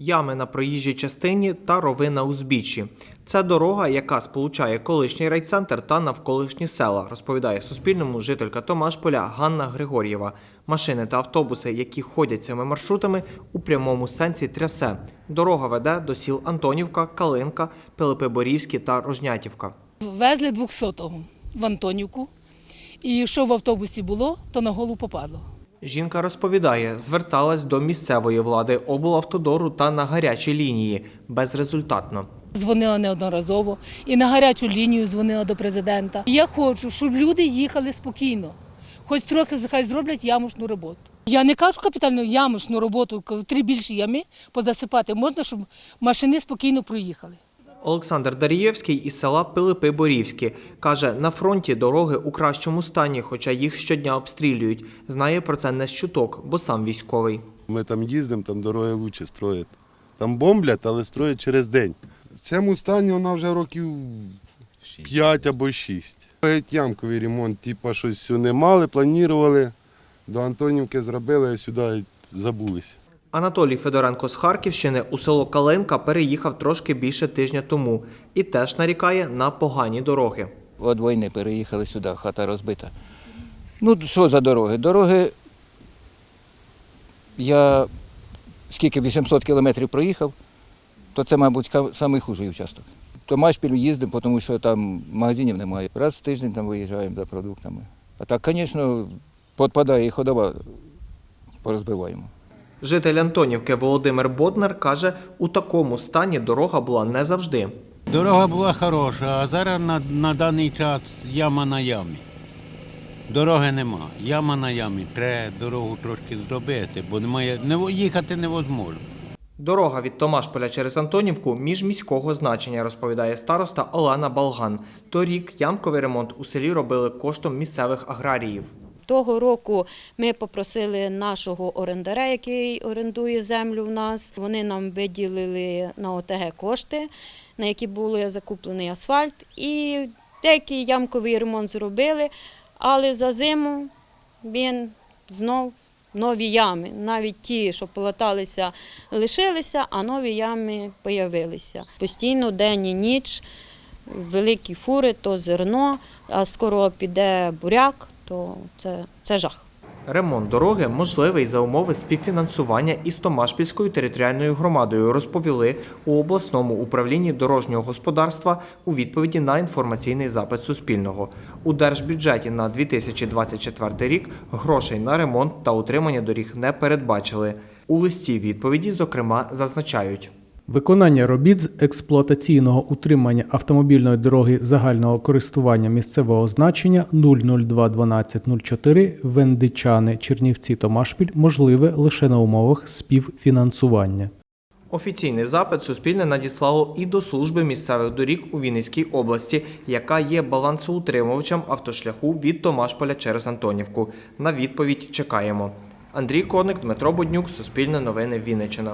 ями на проїжджій частині та рови на узбіччі. Це дорога, яка сполучає колишній райцентр та навколишні села, розповідає Суспільному жителька Томашполя Ганна Григор'єва. Машини та автобуси, які ходять цими маршрутами, у прямому сенсі трясе. Дорога веде до сіл Антонівка, Калинка, Пилипиборівські та Рожнятівка. Везли 200-го в Антонівку. І що в автобусі було, то на голову попадло. Жінка розповідає, зверталась до місцевої влади, облавтодору та на гарячі лінії безрезультатно. Дзвонила неодноразово і на гарячу лінію дзвонила до президента. Я хочу, щоб люди їхали спокійно, хоч трохи хай зроблять ямочну роботу. Я не кажу капітальну ямочну роботу, три більші ями позасипати можна, щоб машини спокійно проїхали. Олександр Дарієвський із села Пилипи Борівські каже, на фронті дороги у кращому стані, хоча їх щодня обстрілюють. Знає про це не з чуток, бо сам військовий. Ми там їздимо, там дороги краще строять. Там бомблять, але строять через день. В цьому стані вона вже років 5 або 6. Геть Ямковий ремонт, типу, щось не мали, планували. До Антонівки зробили, а сюди забулися. Анатолій Федоренко з Харківщини у село Калинка переїхав трошки більше тижня тому і теж нарікає на погані дороги. От війни переїхали сюди, хата розбита. Ну, що за дороги? Дороги. Я скільки 800 кілометрів проїхав, то це, мабуть, найхужий участок. То Машпіль їздимо, тому що там магазинів немає. Раз в тиждень там виїжджаємо за продуктами. А так, звісно, підпадає і ходова, порозбиваємо. Житель Антонівки Володимир Боднар каже, у такому стані дорога була не завжди. Дорога була хороша, а зараз на, на даний час яма на ямі. Дороги нема. Яма на ямі. Треба дорогу трошки зробити, бо немає, не, їхати невозможно. Дорога від Томашполя через Антонівку міжміського значення, розповідає староста Олена Балган. Торік ямковий ремонт у селі робили коштом місцевих аграріїв. Того року ми попросили нашого орендаря, який орендує землю в нас. Вони нам виділили на ОТГ кошти, на які були закуплений асфальт. І деякий ямковий ремонт зробили, але за зиму він знов нові ями. Навіть ті, що полаталися, лишилися, а нові ями появилися. Постійно день і ніч, великі фури, то зерно, а скоро піде буряк, то це, це жах. Ремонт дороги можливий за умови співфінансування із Томашпільською територіальною громадою, розповіли у обласному управлінні дорожнього господарства у відповіді на інформаційний запит Суспільного. У держбюджеті на 2024 рік грошей на ремонт та утримання доріг не передбачили. У листі відповіді, зокрема, зазначають. Виконання робіт з експлуатаційного утримання автомобільної дороги загального користування місцевого значення 0021204 Вендичани Чернівці Томашпіль можливе лише на умовах співфінансування. Офіційний запит Суспільне надіслало і до служби місцевих доріг у Вінницькій області, яка є балансоутримувачем автошляху від Томашполя через Антонівку. На відповідь чекаємо. Андрій Коник, Дмитро Буднюк, Суспільне новини Вінниччина.